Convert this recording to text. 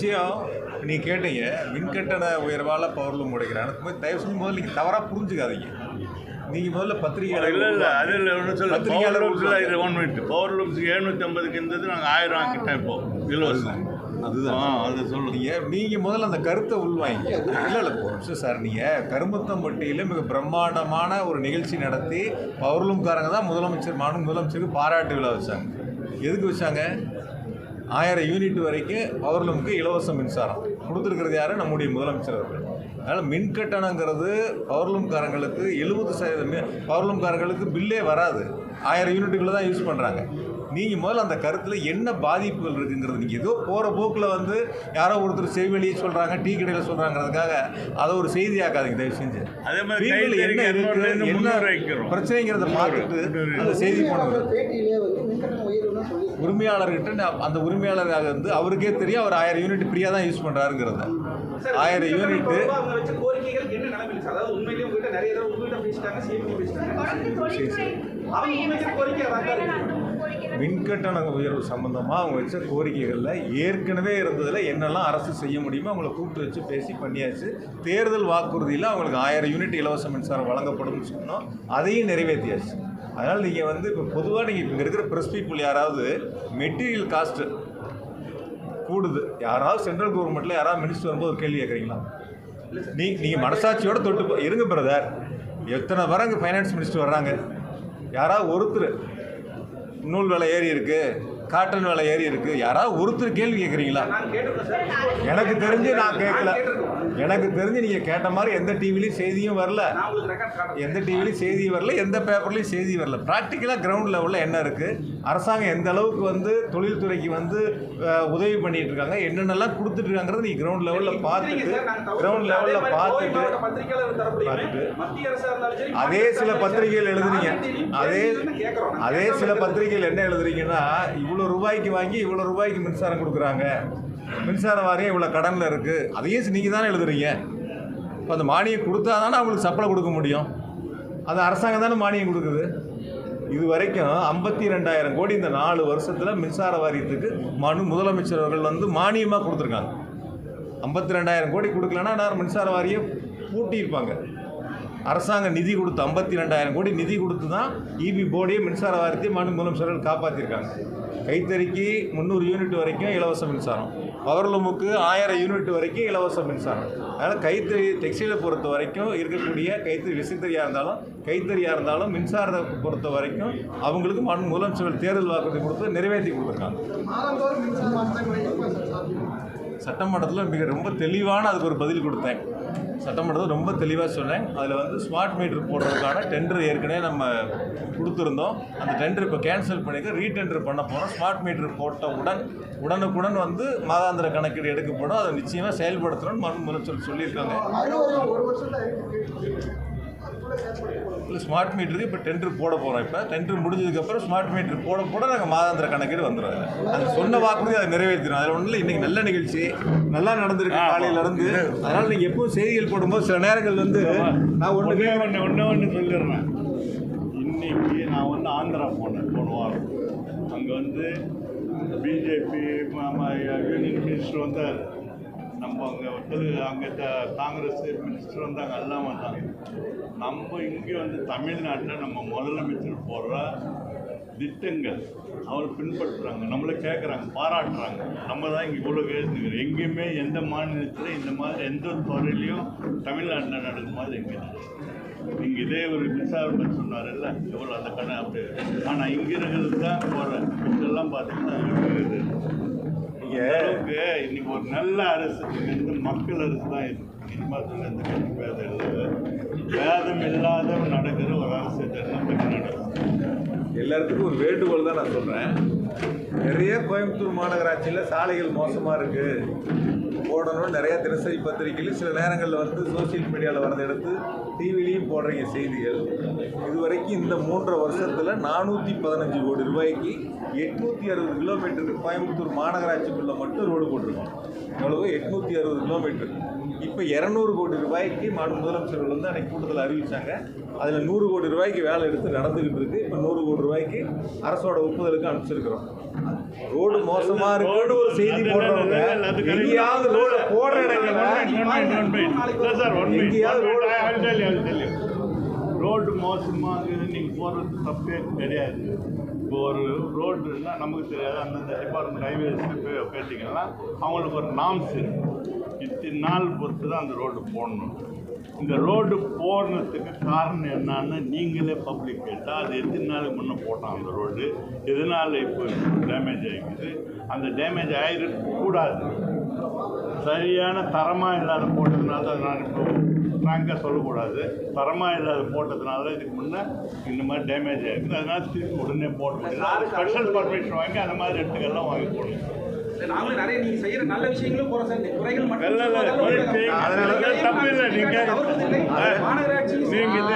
விஷயம் நீ கேட்டீங்க மின்கட்டண உயர்வால் பவர்லூம் உடைக்கிறான்னு. தயவு செஞ்சு முதல்ல நீங்கள் தவறாக புரிஞ்சுக்காதீங்க. நீங்கள் முதல்ல பத்திரிகை இல்லை இல்லை அதில் ஒன்று சொல்ல பவர் பத்திரிகையாளர் இது ஒன் மினிட் பவர் லூம்ஸுக்கு எழுநூற்றி ஐம்பதுக்கு இருந்தது நாங்கள் ஆயிரம் ஆக்கிட்டோம் இப்போ. இலவசம். அதுதான் அது சொல்லுங்க. நீங்கள் முதல்ல அந்த கருத்தை உள்வாங்க இல்லை இல்லை நிமிஷம் சார் நீங்கள் கருமத்தம்பட்டியில் மிக பிரம்மாண்டமான ஒரு நிகழ்ச்சி நடத்தி பவர்லூம்காரங்க தான் முதலமைச்சர் மாநில முதலமைச்சருக்கு பாராட்டு விழா வச்சாங்க. எதுக்கு வச்சாங்க? ஆயிரம் யூனிட் வரைக்கும் பவர்லூமுக்கு இலவச மின்சாரம். கொடுத்துருக்கிறது யாரு? நம்முடைய முதலமைச்சர் அவர்கள். அதனால் மின் கட்டணங்கிறது பவர்லூம்காரங்களுக்கு எழுபது சதவீதம் பவர்லூம்காரங்களுக்கு பில்லே வராது. ஆயிரம் யூனிட்டுக்குள்ள தான் யூஸ் பண்ணுறாங்க நீங்கள் முதல்ல அந்த கருத்தில் என்ன பாதிப்புகள் இருக்குங்கிறது நீங்கள் ஏதோ போகிற போக்கில் வந்து யாரோ ஒருத்தர் செவிலியை சொல்கிறாங்க டீ கடையில் சொல்கிறாங்கிறதுக்காக அதை ஒரு செய்தியாக்காதீங்க தயவு செஞ்சு. அதே மாதிரி என்ன கைத்தறிக்கு இருக்கு எண்ணூறுலேருந்து என்ன பிரச்சனைங்கிறத பார்த்துட்டு அந்த செய்தி பண்ணுங்க பேட்டியிலே வந்து மின்கட்டண உயர்வுன்னு சொல்லி உரிமையாளர்கிட்ட அந்த உரிமையாளராக வந்து அவருக்கே தெரியும் அவர் ஆயிரம் யூனிட் ஃப்ரீயாக தான் யூஸ் பண்ணுறாருங்கிறத ஆயிரம் இருக்கு? மின்கட்டண உயர்வு சம்பந்தமாக அவங்க வச்ச கோரிக்கைகளில் ஏற்கனவே இருந்ததில் என்னெல்லாம் அரசு செய்ய முடியுமோ அவங்கள கூப்பிட்டு வச்சு பேசி பண்ணியாச்சு. தேர்தல் வாக்குறுதியில் அவங்களுக்கு ஆயிரம் யூனிட் இலவச மின்சாரம் வழங்கப்படும்னு சொன்னோம். அதையும் நிறைவேற்றியாச்சு அதனால் நீங்கள் வந்து இப்போ பொதுவாக நீங்கள் இங்கே இருக்கிற ப்ரெஸ் பீப்புள் யாராவது மெட்டீரியல் காஸ்ட்டு கூடுது. யாராவது சென்ட்ரல் கவர்மெண்ட்டில் யாராவது மினிஸ்டர் வரும்போது ஒரு கேள்வி கேட்குறீங்களா நீ நீங்கள் மனசாட்சியோடு தொட்டு போ- இருங்க பிரதர் எத்தனை வரங்க ஃபைனான்ஸ் மினிஸ்டர் வர்றாங்க. யாராவது ஒருத்தர் நூல் விலை ஏறி இருக்கு. காட்டன் விலை ஏறி இருக்கு. யாராவது ஒருத்தர் கேள்வி கேட்குறீங்களா? எனக்கு தெரிஞ்சு நான் கேட்கல. எனக்கு தெரிஞ்சு நீங்கள் கேட்ட மாதிரி எந்த டிவிலையும் செய்தியும் வரல. எந்த டிவிலையும் செய்தி வரல எந்த பேப்பர்லையும் செய்தி வரல. ப்ராக்டிக்கலாக கிரவுண்ட் லெவலில் என்ன இருக்குது அரசாங்கம் எந்த அளவுக்கு வந்து தொழில்துறைக்கு வந்து உதவி பண்ணிட்டு இருக்காங்க? என்னென்னலாம் கொடுத்துட்டு இருக்காங்கிறது நீங்கள் கிரவுண்ட் லெவலில் பார்த்துட்டு கிரவுண்ட் லெவலில் பார்த்துட்டு அதே சில பத்திரிகைகள் எழுதுறீங்க. அதே அதே சில பத்திரிகைகள் என்ன எழுதுறீங்கன்னா இவ்வளோ இவ்வளோ ரூபாய்க்கு வாங்கி இவ்வளோ ரூபாய்க்கு மின்சாரம் கொடுக்குறாங்க. மின்சார வாரியம் இவ்வளோ கடனில் இருக்குது அதையும் நீங்கள் தானே எழுதுறீங்க? இப்போ அந்த மானியம் கொடுத்தா தானே அவங்களுக்கு சப்ளை கொடுக்க முடியும். அது அரசாங்கம் தானே மானியம் கொடுக்குது. இது வரைக்கும் ஐம்பத்தி ரெண்டாயிரம் கோடி இந்த நாலு வருஷத்தில் மின்சார வாரியத்துக்கு மனு முதலமைச்சர் அவர்கள் வந்து மானியமாக கொடுத்துருக்காங்க. ஐம்பத்தி ரெண்டாயிரம் கோடி கொடுக்கலன்னா நான் மின்சார வாரியம் பூட்டியிருப்பாங்க. அரசாங்கம் நிதி கொடுத்து ஐம்பத்தி ரெண்டாயிரம் கோடி நிதி கொடுத்து தான் இபி போர்டையும் மின்சார வாரியத்தையும் மாநில முதலமைச்சர்கள் காப்பாற்றிருக்காங்க கைத்தறிக்கு முந்நூறு யூனிட் வரைக்கும் இலவச மின்சாரம். பவர்லூமுக்கு ஆயிரம் யூனிட் வரைக்கும் இலவச மின்சாரம். அதனால் கைத்தறி டெக்ஸ்டைலை பொறுத்த வரைக்கும் இருக்கக்கூடிய கைத்தறி விசைத்தறியாக இருந்தாலும் கைத்தறியாக இருந்தாலும் மின்சாரத்தை பொறுத்த வரைக்கும் அவங்களுக்கு மனு முதலமைச்சர்கள் தேர்தல் வாக்குறுதி கொடுத்து நிறைவேற்றி கொடுத்துருக்காங்க. சட்டமன்றத்தில் மிக ரொம்ப தெளிவான அதுக்கு ஒரு பதில் கொடுத்தேன். சட்டமன்றத்தில் ரொம்ப தெளிவாக சொன்னேன். அதில் வந்து ஸ்மார்ட் மீட்டர் போடுறதுக்கான டெண்டர் ஏற்கனவே நம்ம கொடுத்துருந்தோம். அந்த டெண்டர் இப்போ கேன்சல் பண்ணிக்க ரீடெண்டர் பண்ண போகிறோம் ஸ்மார்ட் மீட்டர் போட்ட உடன் உடனுக்குடன் வந்து மாதாந்திர கணக்கீடு எடுக்கப்படும். அதை நிச்சயமாக செயல்படுத்தணும்னு மனு சொல்லி சொல்லியிருக்காங்க. இல்லை ஸ்மார்ட் மீட்டருக்கு இப்போ டெண்டர் போட போகிறோம் இப்போ. டெண்டர் முடிஞ்சதுக்கப்புறம் ஸ்மார்ட் மீட்டர் போட போட நாங்கள் மாதாந்திர கணக்கீடு வந்துடும் அதில் அது சொன்ன வாக்குறுதி அதை நிறைவேற்றிடும் அதில் ஒன்றும் இல்லை இன்றைக்கி நல்ல நிகழ்ச்சி. நல்லா நடந்திருக்கு காலையில இருந்து அதனால் நீங்கள் எப்பவும் செய்திகள் போடும்போது சில நேரங்கள் வந்து நான் ஒன்று ஒன்றே ஒன்று ஒன்றே ஒன்று சொல்லிடுறேன். இன்னைக்கு நான் வந்து ஆந்திரா போனேன் போன வாரம். அங்கே வந்து பிஜேபி யூனியன் மினிஸ்டர் வந்தார். நம்ம அங்கே வந்து அங்கே த- காங்கிரஸ் மினிஸ்டர் வந்தாங்க எல்லாம் வந்தாங்க. நம்ம இங்கே வந்து தமிழ்நாட்டில் நம்ம முதலமைச்சர் போடுற திட்டங்கள் அவர் பின்பற்றுறாங்க நம்மளை கேட்குறாங்க பாராட்டுறாங்க. நம்ம தான் இங்கே இவ்வளோ கேட்டுக்கிறோம் எங்கேயுமே எந்த மாநிலத்தில் இந்த மாதிரி எந்த துறையிலையும் தமிழ்நாட்டில் நடக்கும் மாதிரி எங்கே இங்கே இதே ஒரு மின்சாரம் சொன்னார்ல எவ்வளோ அந்த கடை அப்படி ஆனால் இங்கே இருக்கிறது தான் போகிற இதெல்லாம் பார்த்தீங்கன்னா அளவுக்கு இன்னைக்கு ஒரு நல்ல அரசு. வந்து மக்கள் அரசு தான் இது. இனிமேல் எந்த கட்சி பேதம் இல்லை. பேதம் இல்லாத நடக்கிற ஒரு அரசு. தமிழ்நாடு எல்லாத்துக்கும் ஒரு வேண்டுகோள் தான் நான் சொல்கிறேன் நிறைய கோயம்புத்தூர் மாநகராட்சியில் சாலைகள் மோசமாக இருக்குது போடணும்னு நிறைய தினசரி பத்திரிகையில் சில நேரங்களில் வந்து சோஷியல் மீடியாவில் வரதை எடுத்து டிவிலையும் போடுறீங்க செய்திகள். இதுவரைக்கும் இந்த மூன்றரை வருஷத்தில் நானூற்றி பதினஞ்சு கோடி ரூபாய்க்கு எட்நூற்றி அறுபது கிலோமீட்டருக்கு கோயம்புத்தூர் மாநகராட்சிக்குள்ளே மட்டும் ரோடு போட்டிருக்கோம். எவ்வளவு? எட்நூற்றி அறுபது கிலோமீட்டர். இப்போ இரநூறு கோடி ரூபாய்க்கு மாநில முதலமைச்சர்கள் வந்து அன்னைக்கு கூட்டத்தில் அறிவித்தாங்க அதில் நூறு கோடி ரூபாய்க்கு வேலை எடுத்து நடந்துக்கிட்டு இருக்கு. இப்போ நூறு கோடி ரூபாய்க்கு அரசோட ஒப்புதலுக்கு அனுப்பிச்சிருக்கிறோம். ரோடு மோசமா இருக்குன்னு ஒரு செய்தி போடுறவங்க. எங்கேயாவது ரோடு போடுற இடங்கள்ல ரோடு மோசமாக நீங்கள் போகிறது தப்பே கிடையாது. இப்போ ஒரு ரோடுன்னா நமக்கு தெரியாது. அந்தந்த டிபார்ட்மெண்ட் ஹைவேஸ் கேட்டிங்கன்னா அவங்களுக்கு ஒரு நாம்ஸ் இருக்கு. இத்தனை நாள் பொறுத்து தான் அந்த ரோடு போடணும். இந்த ரோடு போடுறதுக்கு காரணம் என்னன்னு நீங்களே பப்ளிக் கேட்டால் அது எத்தனை நாளுக்கு முன்னே போட்டான் அந்த ரோடு? எதனால் இப்போ டேமேஜ் ஆகிக்குது அந்த டேமேஜ் ஆகிருக்க கூடாது சரியான தரமாக இல்லாத போட்டதுனால தான் நான் இப்போ ஃப்ராங்காக சொல்லக்கூடாது. தரமாக இல்லாத போட்டதுனால இதுக்கு முன்னே இந்த மாதிரி டேமேஜ் ஆகிருக்குது அதனால திருப்பி உடனே போட முடியாது. ஸ்பெஷல் பர்மிஷன் வாங்கி அந்த மாதிரி இடத்துக்கெல்லாம் வாங்கி போடணும். நாங்களும் நிறைய நீங்க செய்யற நல்ல விஷயங்களும் போறோம் சார். குறைகள் மட்டும் இல்ல, இல்ல,